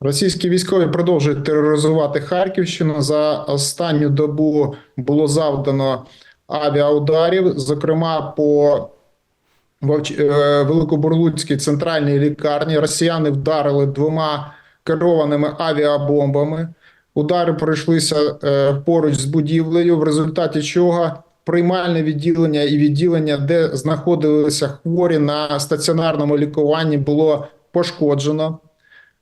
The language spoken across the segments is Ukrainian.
Російські військові продовжують тероризувати Харківщину. За останню добу було завдано авіаударів, зокрема по е, Великобурлуцькій центральній лікарні. Росіяни вдарили двома керованими авіабомбами. Удари пройшлися е, поруч з будівлею, в результаті чого приймальне відділення і відділення, де знаходилися хворі на стаціонарному лікуванні, було пошкоджено.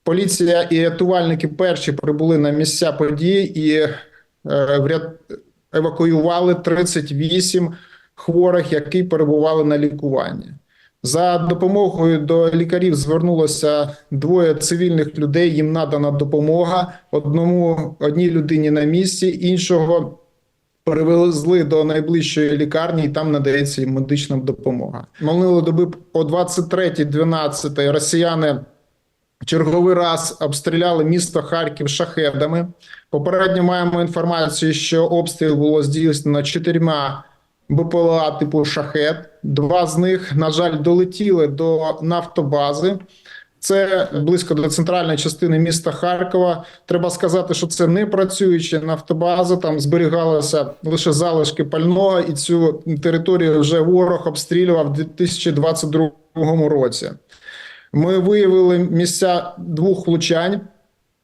Поліція і рятувальники перші прибули на місця події і е, евакуювали 38 хворих, які перебували на лікуванні. За допомогою до лікарів звернулося двоє цивільних людей. Їм надана допомога. Одному одній людині на місці, іншого перевезли до найближчої лікарні, і там надається їм медична допомога. Минулої доби о 23.12 росіяни черговий раз обстріляли місто Харків шахедами. Попередньо маємо інформацію, що обстріл було здійснено чотирма БПЛА типу шахет. Два з них, на жаль, долетіли до нафтобази. Це близько до центральної частини міста Харкова. Треба сказати, що це не працююча нафтобаза. Там зберігалися лише залишки пального, і цю територію вже ворог обстрілював у 2022 році. Ми виявили місця двох влучань,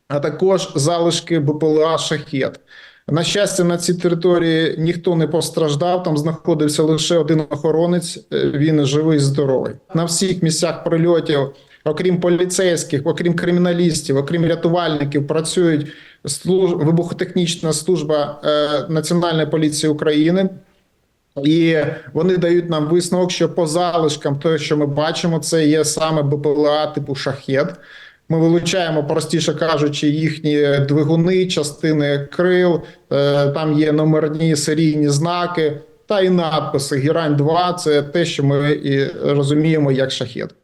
а також залишки БПЛА шахет. На щастя, на цій території ніхто не постраждав. Там знаходився лише один охоронець. е, Він живий, здоровий. На всіх місцях прильотів, окрім поліцейських, окрім криміналістів, окрім рятувальників, працюють служ... вибухотехнічна служба е, Національної поліції України. І вони дають нам висновок, що по залишкам, те, що ми бачимо, це є саме БПЛА типу шахет. Ми вилучаємо, простіше кажучи, їхні двигуни, частини крил, е, там є номерні серійні знаки та і надписи. Гірань 2 це те, що ми і розуміємо як шахет.